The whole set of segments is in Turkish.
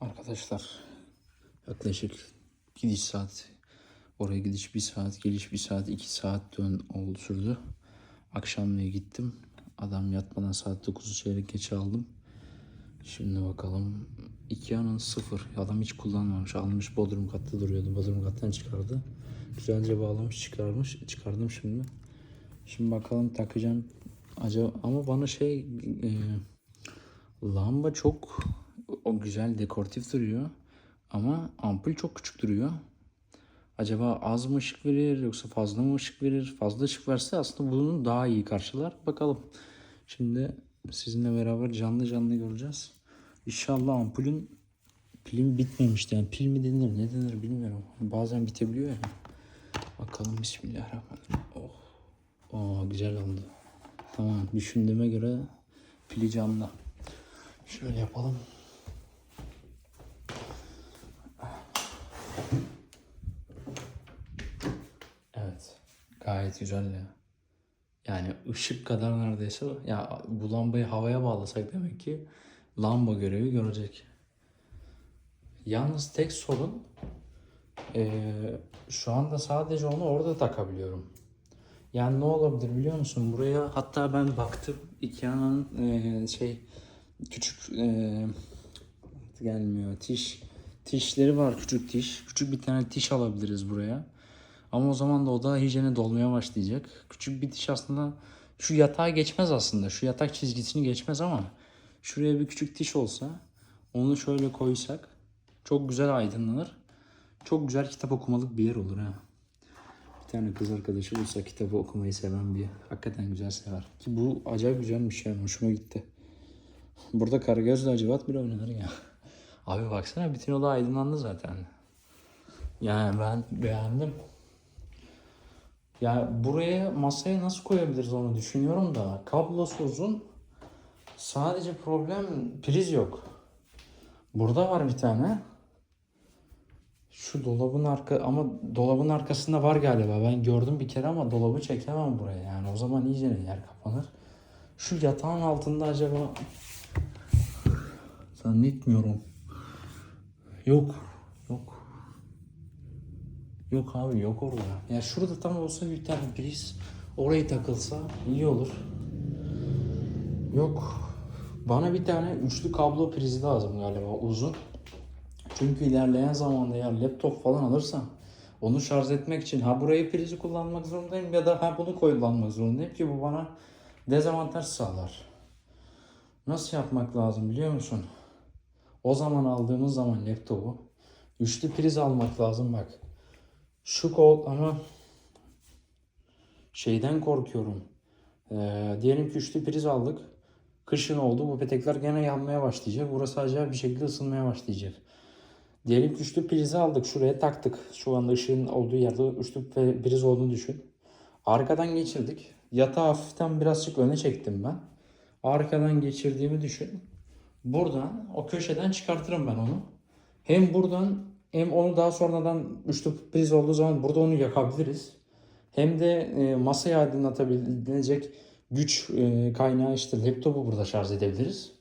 Arkadaşlar yaklaşık gidiş saat oraya gidiş bir saat geliş bir saat iki saat dön oldu sürdü. Akşamleyin gittim. Adam yatmadan saat 9'u çeyrek geçe aldım. Şimdi bakalım. Ikea'nın sıfır. Adam hiç kullanmamış. Almış Bodrum katta duruyordu. Bodrum kattan çıkardı. Güzelce bağlamış çıkarmış. Çıkardım şimdi. Şimdi bakalım takacağım. Acaba ama bana şey e, lamba çok o güzel dekoratif duruyor. Ama ampul çok küçük duruyor. Acaba az mı ışık verir yoksa fazla mı ışık verir? Fazla ışık verse aslında bunu daha iyi karşılar. Bakalım. Şimdi sizinle beraber canlı canlı göreceğiz. İnşallah ampulün pilin bitmemişti. Yani pil mi denir ne denir bilmiyorum. Bazen bitebiliyor ya. Bakalım bismillahirrahmanirrahim. Oh. Oo, güzel oldu. Tamam düşündüğüme göre pili canlı. Şöyle yapalım. Evet. Gayet güzel ya. Yani ışık kadar neredeyse ya bu lambayı havaya bağlasak demek ki lamba görevi görecek. Yalnız tek sorun eee, şu anda sadece onu orada takabiliyorum. Yani ne olabilir biliyor musun? Buraya hatta ben baktım Ikea'nın eee, şey küçük eee, gelmiyor tiş tişleri var küçük tiş. Küçük bir tane tiş alabiliriz buraya. Ama o zaman da o da hijyene dolmaya başlayacak. Küçük bir diş aslında şu yatağa geçmez aslında. Şu yatak çizgisini geçmez ama şuraya bir küçük diş olsa onu şöyle koysak çok güzel aydınlanır. Çok güzel kitap okumalık bir yer olur ha. Bir tane kız arkadaşı bulsa kitabı okumayı seven bir hakikaten güzel sever. Ki bu acayip güzelmiş yani hoşuma gitti. Burada Karagöz'le Acıvat bile oynanır ya. Abi baksana bütün oda aydınlandı zaten. Yani ben beğendim. Ya buraya masaya nasıl koyabiliriz onu düşünüyorum da kablosu uzun. Sadece problem priz yok. Burada var bir tane. Şu dolabın arka ama dolabın arkasında var galiba. Ben gördüm bir kere ama dolabı çekemem buraya. Yani o zaman iyice yer kapanır. Şu yatağın altında acaba zannetmiyorum. Yok. Yok. Yok abi yok orada. Ya şurada tam olsa bir tane priz oraya takılsa iyi olur. Yok. Bana bir tane üçlü kablo prizi lazım galiba uzun. Çünkü ilerleyen zamanda ya laptop falan alırsam onu şarj etmek için ha burayı prizi kullanmak zorundayım ya da ha bunu kullanmak zorundayım ki bu bana dezavantaj sağlar. Nasıl yapmak lazım biliyor musun? O zaman aldığımız zaman laptopu üçlü priz almak lazım bak. Şu kol ama şeyden korkuyorum. Ee, diyelim ki üçlü priz aldık. Kışın oldu. Bu petekler gene yanmaya başlayacak. Burası acayip bir şekilde ısınmaya başlayacak. Diyelim ki üçlü prizi aldık. Şuraya taktık. Şu anda ışığın olduğu yerde üçlü priz olduğunu düşün. Arkadan geçirdik. Yatağı hafiften birazcık öne çektim ben. Arkadan geçirdiğimi düşün. Buradan o köşeden çıkartırım ben onu. Hem buradan hem onu daha sonradan üçlü priz olduğu zaman burada onu yakabiliriz. Hem de e, masayı aydınlatabilecek güç e, kaynağı işte laptopu burada şarj edebiliriz.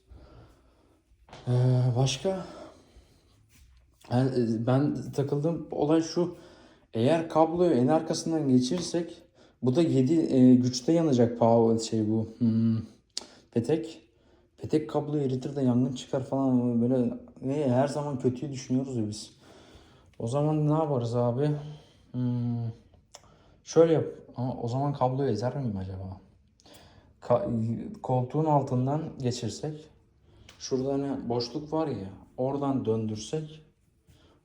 Ee, başka? Yani, e, ben takıldığım olay şu. Eğer kabloyu en arkasından geçirirsek bu da 7 e, güçte yanacak power şey bu. Hmm, petek. Petek kabloyu eritir de yangın çıkar falan böyle ne her zaman kötüyü düşünüyoruz ya biz. O zaman ne yaparız abi? Hmm, şöyle yap. Ama o zaman kabloyu ezer miyim acaba? Ka- koltuğun altından geçirsek. Şurada hani boşluk var ya. Oradan döndürsek.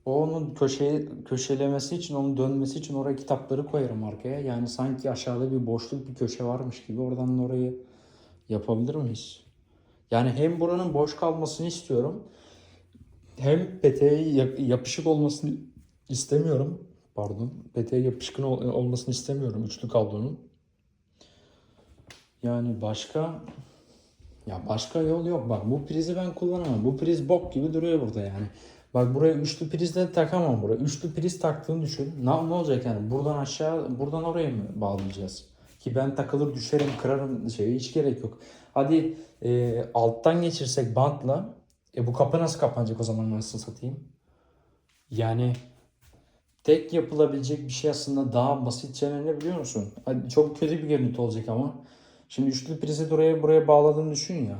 O onun köşeye köşelemesi için, onun dönmesi için oraya kitapları koyarım arkaya. Yani sanki aşağıda bir boşluk bir köşe varmış gibi oradan orayı yapabilir miyiz? Yani hem buranın boş kalmasını istiyorum. Hem peteğe yap- yapışık olmasını istemiyorum. Pardon. Peteğe yapışkın ol- olmasını istemiyorum üçlü kablonun. Yani başka ya başka yol yok. Bak bu prizi ben kullanamam. Bu priz bok gibi duruyor burada yani. Bak buraya üçlü priz de takamam buraya. Üçlü priz taktığını düşün. Ne, ne olacak yani? Buradan aşağı, buradan oraya mı bağlayacağız? Ki ben takılır düşerim, kırarım şeyi hiç gerek yok. Hadi e, alttan geçirsek bantla E bu kapı nasıl kapanacak o zaman nasıl satayım? Yani tek yapılabilecek bir şey aslında daha basitçe ne biliyor musun? Hadi çok kötü bir görüntü olacak ama. Şimdi üçlü prizi buraya buraya bağladığını düşün ya.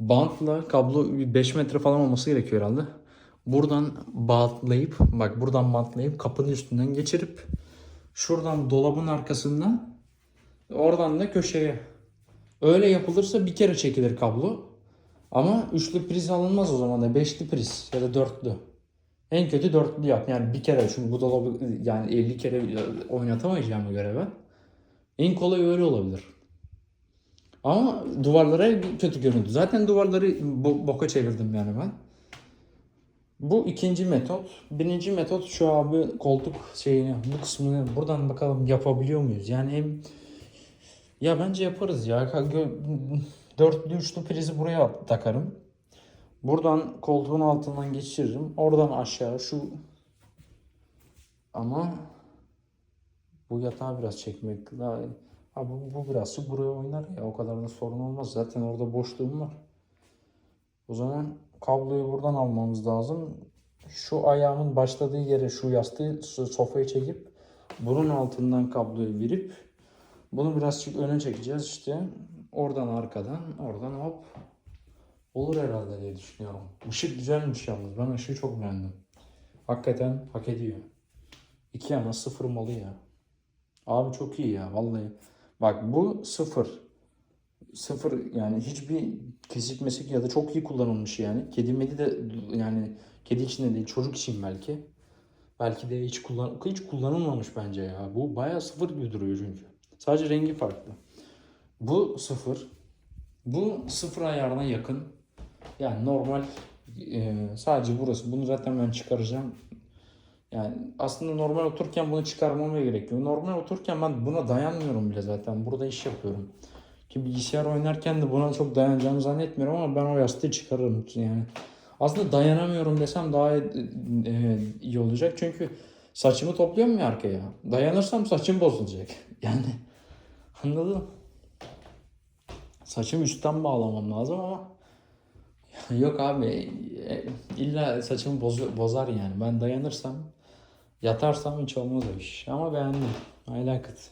Bantla kablo 5 metre falan olması gerekiyor herhalde. Buradan bantlayıp bak buradan bantlayıp kapının üstünden geçirip şuradan dolabın arkasından oradan da köşeye. Öyle yapılırsa bir kere çekilir kablo. Ama üçlü priz alınmaz o zaman da beşli priz ya da dörtlü. En kötü dörtlü yap. Yani bir kere çünkü bu dolabı yani 50 kere oynatamayacağıma göre ben. En kolay öyle olabilir. Ama duvarlara kötü göründü. Zaten duvarları bo- boka çevirdim yani ben. Bu ikinci metot. Birinci metot şu abi koltuk şeyini bu kısmını buradan bakalım yapabiliyor muyuz? Yani hem ya bence yaparız ya. Dörtlü üçlü prizi buraya takarım. Buradan koltuğun altından geçiririm. Oradan aşağı şu ama bu yatağı biraz çekmek daha ha bu, bu biraz buraya oynar ya o kadar da sorun olmaz. Zaten orada boşluğum var. O zaman kabloyu buradan almamız lazım. Şu ayağımın başladığı yere şu yastığı so- sofaya çekip bunun altından kabloyu verip bunu birazcık öne çekeceğiz işte. Oradan arkadan, oradan hop. Olur herhalde diye düşünüyorum. Işık güzelmiş yalnız. Ben ışığı çok beğendim. Hakikaten hak ediyor. İki yana sıfır malı ya. Abi çok iyi ya vallahi. Bak bu sıfır. Sıfır yani hiçbir kesik mesik ya da çok iyi kullanılmış yani. Kedi medi de yani kedi için de değil çocuk için belki. Belki de hiç, kullan hiç kullanılmamış bence ya. Bu bayağı sıfır gibi duruyor çünkü. Sadece rengi farklı. Bu sıfır. Bu sıfır ayarına yakın. Yani normal e, sadece burası. Bunu zaten ben çıkaracağım. Yani aslında normal otururken bunu çıkarmama gerekiyor. Normal otururken ben buna dayanmıyorum bile zaten. Burada iş yapıyorum. Ki bilgisayar oynarken de buna çok dayanacağımı zannetmiyorum ama ben o yastığı çıkarırım yani. Aslında dayanamıyorum desem daha e, e, iyi olacak. Çünkü saçımı topluyorum ya arkaya. Dayanırsam saçım bozulacak. Yani anladın mı? Saçımı üstten bağlamam lazım ama yok abi e, illa saçımı bozu- bozar yani. Ben dayanırsam yatarsam hiç olmaz o iş. Ama beğendim. I like it.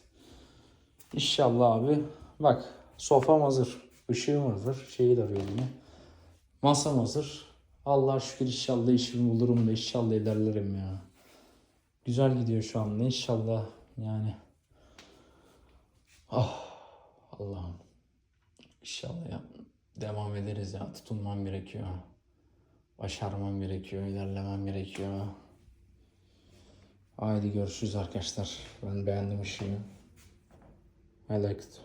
İnşallah abi. Bak sofam hazır. Işığım hazır. Şeyi de arıyor yine. Masam hazır. Allah şükür inşallah işimi bulurum da inşallah ilerlerim ya. Güzel gidiyor şu anda inşallah yani. Ah Allah'ım. İnşallah ya. Devam ederiz ya. Tutunmam gerekiyor. Başarmam gerekiyor. ilerlemem gerekiyor. Haydi görüşürüz arkadaşlar. Ben beğendim ışığı. I like it.